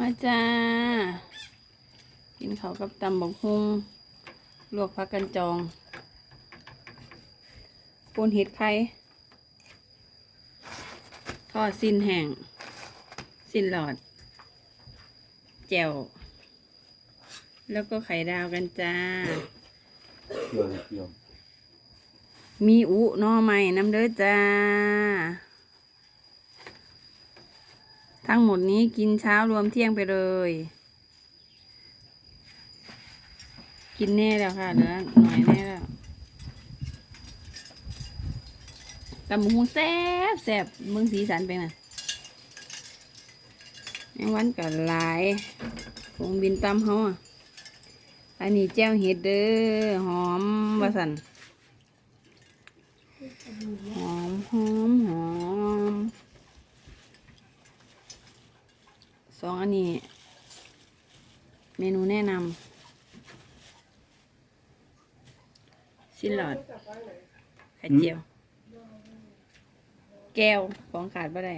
มาจ้า กินเขาวกับตำบักฮุงลวกผักกันจองปูนเห็ดไข่ทอดสิ้นแห้งสิ้นหลอด แจ่ว แล้วก็ไข่ดาวกันจ้า เกี่ยวเกี่ยวมีอุหนอใหม่น้ำเด้อจ้า ทั้งหมดนี้กินเช้ารวมเที่ยงไปเลย กินแน่แล้วค่ะเหลือหน่อยแน่แล้วตำบักหูแซ่บแซ่บมืองสีสันไปน่ะแมงวันกับหลายคงบินตำเขาอะอันนี้แจ้วเห็ดเด้อหอมวาสันหอมหอมหอมส องอันนี้ เมนูแนะนำสิ้นหลอดไข่เจียว แก้วของขาดบ่ได้